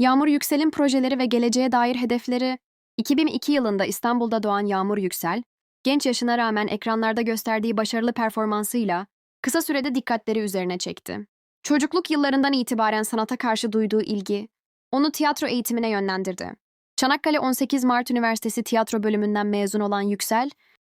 Yağmur Yüksel'in projeleri ve geleceğe dair hedefleri 2002 yılında İstanbul'da doğan Yağmur Yüksel, genç yaşına rağmen ekranlarda gösterdiği başarılı performansıyla kısa sürede dikkatleri üzerine çekti. Çocukluk yıllarından itibaren sanata karşı duyduğu ilgi, onu tiyatro eğitimine yönlendirdi. Çanakkale 18 Mart Üniversitesi tiyatro bölümünden mezun olan Yüksel,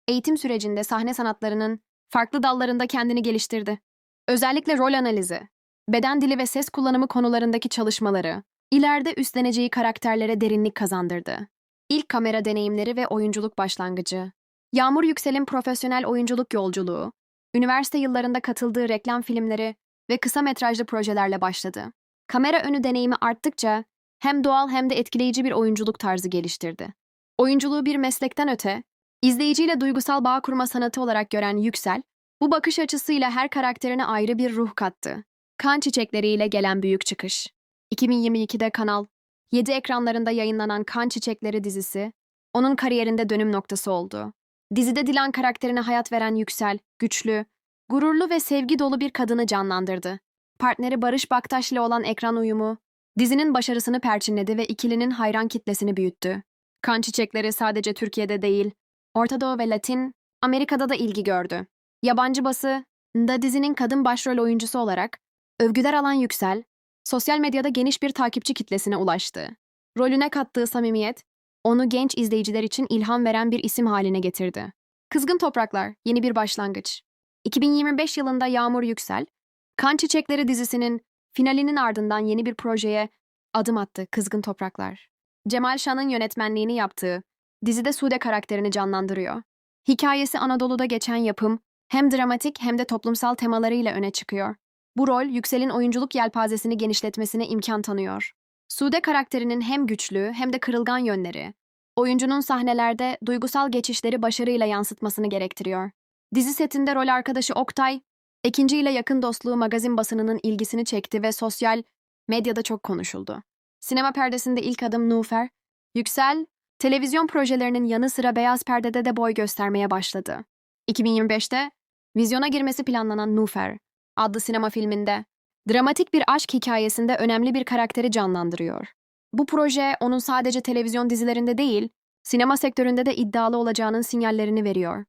eğitim sürecinde sahne sanatlarının farklı dallarında kendini geliştirdi. Özellikle rol analizi, beden dili ve ses kullanımı konularındaki çalışmaları, ileride üstleneceği karakterlere derinlik kazandırdı. İlk kamera deneyimleri ve oyunculuk başlangıcı. Yağmur Yüksel'in profesyonel oyunculuk yolculuğu, üniversite yıllarında katıldığı reklam filmleri ve kısa metrajlı projelerle başladı. Kamera önü deneyimi arttıkça hem doğal hem de etkileyici bir oyunculuk tarzı geliştirdi. Oyunculuğu bir meslekten öte, izleyiciyle duygusal bağ kurma sanatı olarak gören Yüksel, bu bakış açısıyla her karakterine ayrı bir ruh kattı. Kan çiçekleriyle gelen büyük çıkış. 2022'de Kanal 7 ekranlarında yayınlanan Kan Çiçekleri dizisi, onun kariyerinde dönüm noktası oldu. Dizide Dilan karakterine hayat veren Yüksel, güçlü, gururlu ve sevgi dolu bir kadını canlandırdı. Partneri Barış Baktaş ile olan ekran uyumu, dizinin başarısını perçinledi ve ikilinin hayran kitlesini büyüttü. Kan Çiçekleri sadece Türkiye'de değil, Orta Doğu ve Latin, Amerika'da da ilgi gördü. Yabancı bası da dizinin kadın başrol oyuncusu olarak övgüler alan Yüksel, sosyal medyada geniş bir takipçi kitlesine ulaştı. Rolüne kattığı samimiyet, onu genç izleyiciler için ilham veren bir isim haline getirdi. Kızgın Topraklar, yeni bir başlangıç. 2025 yılında Yağmur Yüksel, Kan Çiçekleri dizisinin finalinin ardından yeni bir projeye adım attı Kızgın Topraklar. Cemal Şan'ın yönetmenliğini yaptığı, dizide Sude karakterini canlandırıyor. Hikayesi Anadolu'da geçen yapım, hem dramatik hem de toplumsal temalarıyla öne çıkıyor. Bu rol, Yüksel'in oyunculuk yelpazesini genişletmesine imkan tanıyor. Sude karakterinin hem güçlü hem de kırılgan yönleri, oyuncunun sahnelerde duygusal geçişleri başarıyla yansıtmasını gerektiriyor. Dizi setinde rol arkadaşı Oktay, Ekinci ile yakın dostluğu magazin basınının ilgisini çekti ve sosyal medyada çok konuşuldu. Sinema perdesinde ilk adım Nufer, Yüksel, televizyon projelerinin yanı sıra beyaz perdede de boy göstermeye başladı. 2025'te vizyona girmesi planlanan Nufer adlı sinema filminde dramatik bir aşk hikayesinde önemli bir karakteri canlandırıyor. Bu proje onun sadece televizyon dizilerinde değil, sinema sektöründe de iddialı olacağının sinyallerini veriyor.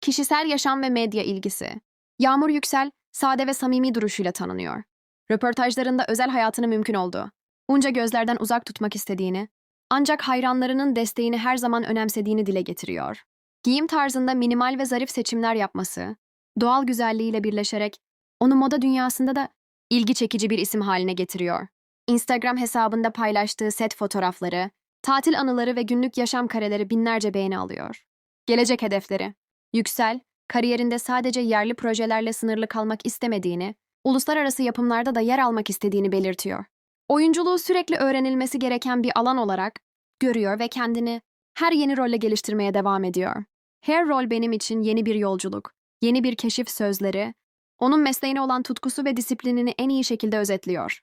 Kişisel yaşam ve medya ilgisi. Yağmur Yüksel, sade ve samimi duruşuyla tanınıyor. Röportajlarında özel hayatını mümkün oldu. Unca gözlerden uzak tutmak istediğini, ancak hayranlarının desteğini her zaman önemsediğini dile getiriyor. Giyim tarzında minimal ve zarif seçimler yapması, doğal güzelliğiyle birleşerek onu moda dünyasında da ilgi çekici bir isim haline getiriyor. Instagram hesabında paylaştığı set fotoğrafları, tatil anıları ve günlük yaşam kareleri binlerce beğeni alıyor. Gelecek hedefleri. Yüksel, kariyerinde sadece yerli projelerle sınırlı kalmak istemediğini, uluslararası yapımlarda da yer almak istediğini belirtiyor. Oyunculuğu sürekli öğrenilmesi gereken bir alan olarak görüyor ve kendini her yeni rolle geliştirmeye devam ediyor. Her rol benim için yeni bir yolculuk, yeni bir keşif sözleri, onun mesleğine olan tutkusu ve disiplinini en iyi şekilde özetliyor.